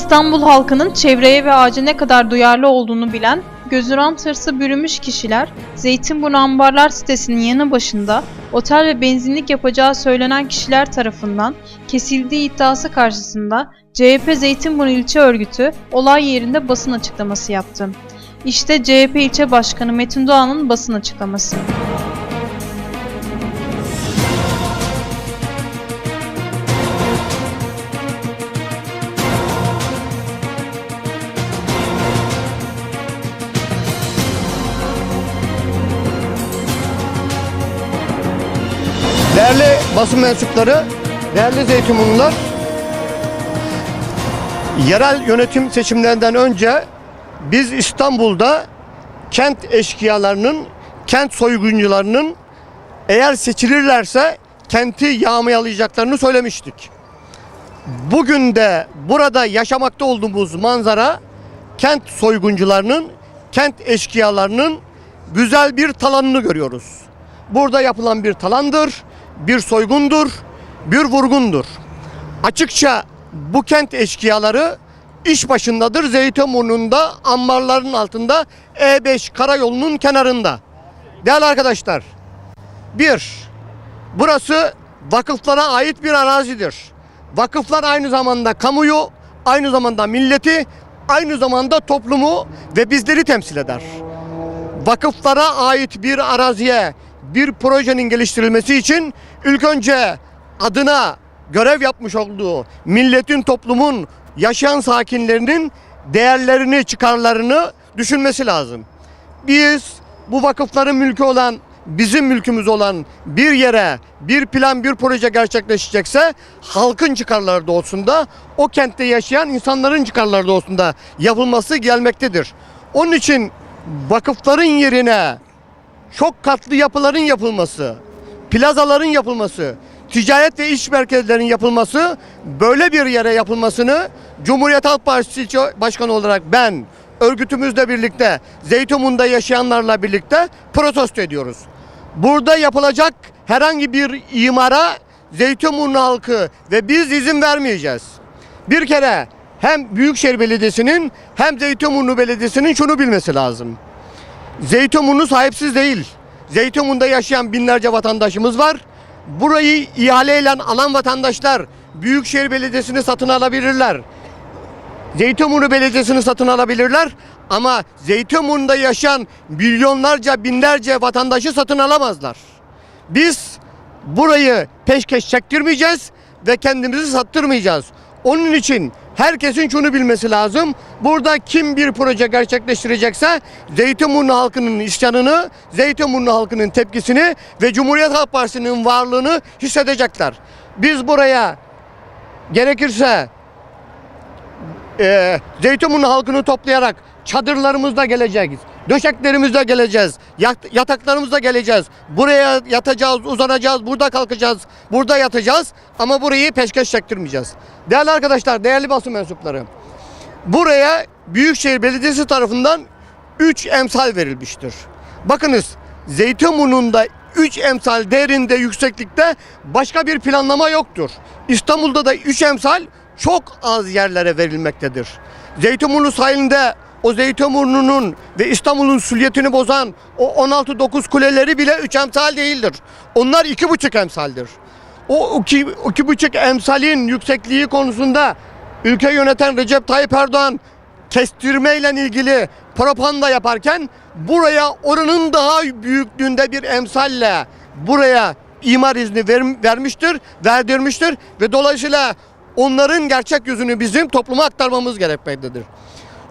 İstanbul halkının çevreye ve ağaca ne kadar duyarlı olduğunu bilen, gözüran tırsı bürümüş kişiler, Zeytinburnu Ambarlar sitesinin yanı başında otel ve benzinlik yapacağı söylenen kişiler tarafından kesildiği iddiası karşısında CHP Zeytinburnu İlçe Örgütü olay yerinde basın açıklaması yaptı. İşte CHP İlçe Başkanı Metin Doğan'ın basın açıklaması. Değerli basın mensupları, değerli Zeytinburnular, yerel yönetim seçimlerinden önce biz İstanbul'da kent eşkıyalarının, kent soyguncularının eğer seçilirlerse kenti yağmayalayacaklarını söylemiştik. Bugün de burada yaşamakta olduğumuz manzara kent soyguncularının, kent eşkıyalarının güzel bir talanını görüyoruz. Burada yapılan bir talandır, bir soygundur, bir vurgundur. Açıkça bu kent eşkıyaları iş başındadır. Zeytinburnu'nda ambarların altında E5 karayolunun kenarında. Değerli arkadaşlar, bir, burası vakıflara ait bir arazidir. Vakıflar aynı zamanda kamuyu, aynı zamanda milleti, aynı zamanda toplumu ve bizleri temsil eder vakıflara ait bir araziye bir projenin geliştirilmesi için ilk önce adına görev yapmış olduğu milletin, toplumun, yaşayan sakinlerinin değerlerini, çıkarlarını düşünmesi lazım. Biz bu vakıfların mülkü olan, bizim mülkümüz olan bir yere bir plan, bir proje gerçekleşecekse halkın çıkarları doğrultusunda, o kentte yaşayan insanların çıkarları doğrultusunda yapılması gelmektedir. Onun için vakıfların yerine çok katlı yapıların yapılması, plazaların yapılması, ticaret ve iş merkezlerinin yapılması, böyle bir yere yapılmasını Cumhuriyet Halk Partisi Başkanı olarak ben örgütümüzle birlikte Zeytinburnu'nda yaşayanlarla birlikte protesto ediyoruz. Burada yapılacak herhangi bir imara Zeytinburnu halkı ve biz izin vermeyeceğiz. Bir kere hem Büyükşehir Belediyesi'nin hem Zeytinburnu Belediyesi'nin şunu bilmesi lazım. Zeytinburnu sahipsiz değil. Zeytinburnu'da yaşayan binlerce vatandaşımız var. Burayı ihaleyle alan vatandaşlar Büyükşehir Belediyesi'ni satın alabilirler. Zeytinburnu Belediyesi'ni satın alabilirler ama Zeytinburnu'da yaşayan milyonlarca binlerce vatandaşı satın alamazlar. Biz burayı peşkeş çektirmeyeceğiz ve kendimizi sattırmayacağız. Onun için herkesin şunu bilmesi lazım. Burada kim bir proje gerçekleştirecekse Zeytinburnu halkının isyanını, Zeytinburnu halkının tepkisini ve Cumhuriyet Halk Partisi'nin varlığını hissedecekler. Biz buraya gerekirse e, Zeytinburnu halkını toplayarak çadırlarımızda geleceğiz. Döşeklerimizle geleceğiz. Yat- yataklarımızda geleceğiz. Buraya yatacağız, uzanacağız, burada kalkacağız, burada yatacağız ama burayı peşkeş çektirmeyeceğiz. Değerli arkadaşlar, değerli basın mensupları. Buraya Büyükşehir Belediyesi tarafından 3 emsal verilmiştir. Bakınız Zeytinburnu'nda 3 emsal değerinde yükseklikte başka bir planlama yoktur. İstanbul'da da 3 emsal çok az yerlere verilmektedir. Zeytinburnu sahilinde o Zeytinburnu'nun ve İstanbul'un süliyetini bozan o 16-9 kuleleri bile 3 emsal değildir. Onlar 2,5 emsaldir. O iki, iki buçuk emsalin yüksekliği konusunda ülke yöneten Recep Tayyip Erdoğan kestirmeyle ilgili propaganda yaparken buraya oranın daha büyüklüğünde bir emsalle buraya imar izni ver- vermiştir, verdirmiştir ve dolayısıyla onların gerçek yüzünü bizim topluma aktarmamız gerekmektedir.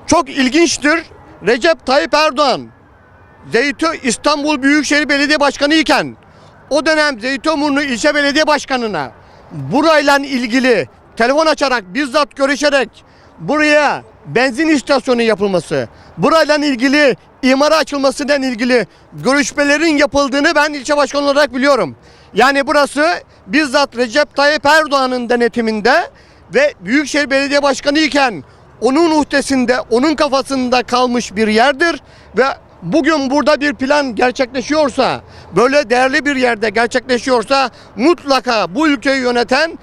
Çok ilginçtir. Recep Tayyip Erdoğan Zeytin İstanbul Büyükşehir Belediye Başkanı iken o dönem Zeytinburnu İlçe Belediye Başkanı'na burayla ilgili telefon açarak bizzat görüşerek buraya benzin istasyonu yapılması, burayla ilgili imara açılmasıyla ilgili görüşmelerin yapıldığını ben ilçe başkanı olarak biliyorum. Yani burası bizzat Recep Tayyip Erdoğan'ın denetiminde ve Büyükşehir Belediye Başkanı iken onun uhdesinde, onun kafasında kalmış bir yerdir ve bugün burada bir plan gerçekleşiyorsa, böyle değerli bir yerde gerçekleşiyorsa mutlaka bu ülkeyi yöneten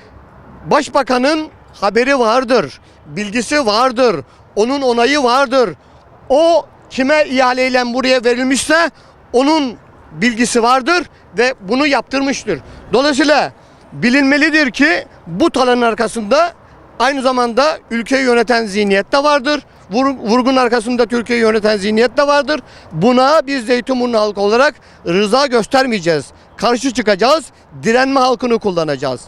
başbakanın haberi vardır. bilgisi vardır. Onun onayı vardır. O kime ihaleyle buraya verilmişse onun bilgisi vardır ve bunu yaptırmıştır. Dolayısıyla bilinmelidir ki bu talanın arkasında aynı zamanda ülkeyi yöneten zihniyet de vardır. Vur- Vurgun arkasında Türkiye'yi yöneten zihniyet de vardır. Buna biz Zeytinburnu halkı olarak rıza göstermeyeceğiz. Karşı çıkacağız. Direnme halkını kullanacağız.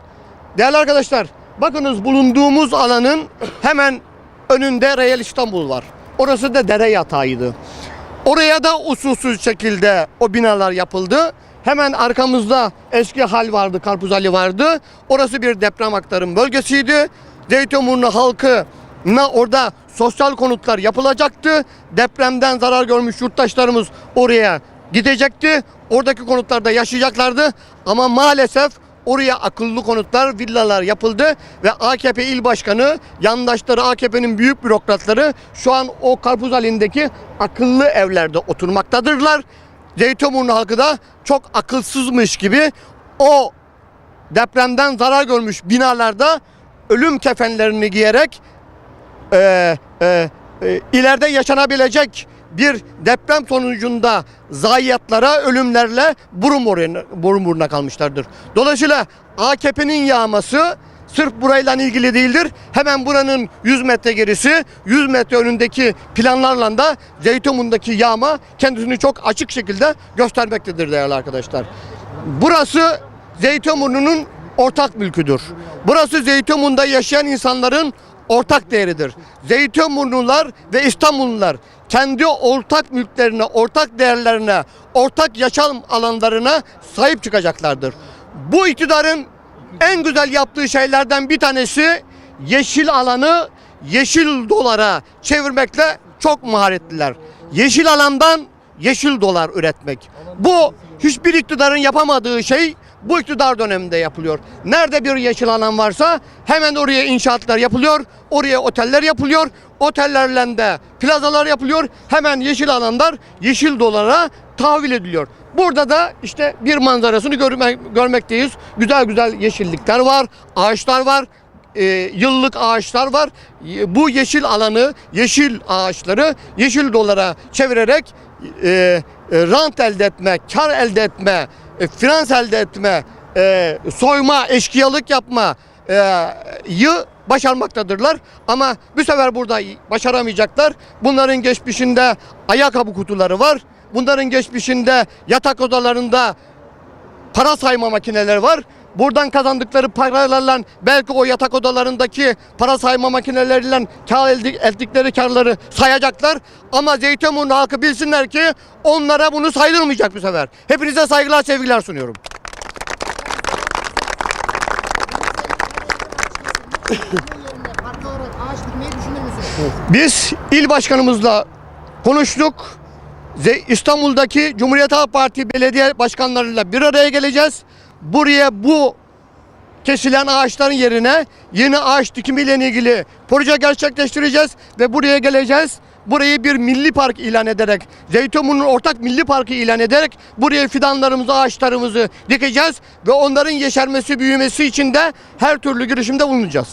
Değerli arkadaşlar, bakınız bulunduğumuz alanın hemen önünde Real İstanbul var. Orası da dere yatağıydı. Oraya da usulsüz şekilde o binalar yapıldı. Hemen arkamızda eski hal vardı, Karpuz Ali vardı. Orası bir deprem aktarım bölgesiydi. Zeytinburnu halkı orada sosyal konutlar yapılacaktı. Depremden zarar görmüş yurttaşlarımız oraya gidecekti. Oradaki konutlarda yaşayacaklardı. Ama maalesef Oraya akıllı konutlar, villalar yapıldı ve AKP il başkanı, yandaşları, AKP'nin büyük bürokratları şu an o karpuz halindeki akıllı evlerde oturmaktadırlar. Zeytinburnu halkı da çok akılsızmış gibi o depremden zarar görmüş binalarda ölüm kefenlerini giyerek e, e, e, ileride yaşanabilecek bir deprem sonucunda zayiatlara, ölümlerle burun buruna, burun buruna kalmışlardır. Dolayısıyla AKP'nin yağması sırf burayla ilgili değildir. Hemen buranın 100 metre gerisi, 100 metre önündeki planlarla da Zeytinburnu'ndaki yağma kendisini çok açık şekilde göstermektedir değerli arkadaşlar. Burası Zeytinburnu'nun ortak mülküdür. Burası Zeytinburnu'nda yaşayan insanların ortak değeridir. Zeytinburnular ve İstanbullular kendi ortak mülklerine, ortak değerlerine, ortak yaşam alanlarına sahip çıkacaklardır. Bu iktidarın en güzel yaptığı şeylerden bir tanesi yeşil alanı yeşil dolara çevirmekle çok maharetliler. Yeşil alandan yeşil dolar üretmek. Bu hiçbir iktidarın yapamadığı şey bu iktidar döneminde yapılıyor. Nerede bir yeşil alan varsa hemen oraya inşaatlar yapılıyor, oraya oteller yapılıyor, otellerle de plazalar yapılıyor. Hemen yeşil alanlar yeşil dolara tahvil ediliyor. Burada da işte bir manzarasını görme, görmekteyiz. Güzel güzel yeşillikler var, ağaçlar var e, yıllık ağaçlar var. E, Bu yeşil alanı, yeşil ağaçları yeşil dolara çevirerek e, e, rant elde etme, kar elde etme, e, finans elde etme, e, soyma, eşkıyalık yapma e, yı başarmaktadırlar. Ama bu sefer burada başaramayacaklar. Bunların geçmişinde ayakkabı kutuları var. Bunların geçmişinde yatak odalarında para sayma makineleri var. Buradan kazandıkları paralarla belki o yatak odalarındaki para sayma makineleriyle kar ettikleri karları sayacaklar. Ama Zeytinburnu halkı bilsinler ki onlara bunu saydırmayacak bu sefer. Hepinize saygılar sevgiler sunuyorum. Biz il başkanımızla konuştuk. İstanbul'daki Cumhuriyet Halk Parti belediye başkanlarıyla bir araya geleceğiz. Buraya bu kesilen ağaçların yerine yeni ağaç dikimiyle ilgili proje gerçekleştireceğiz ve buraya geleceğiz. Burayı bir milli park ilan ederek, Zeytinburnu'nun ortak milli parkı ilan ederek buraya fidanlarımızı, ağaçlarımızı dikeceğiz ve onların yeşermesi, büyümesi için de her türlü girişimde bulunacağız.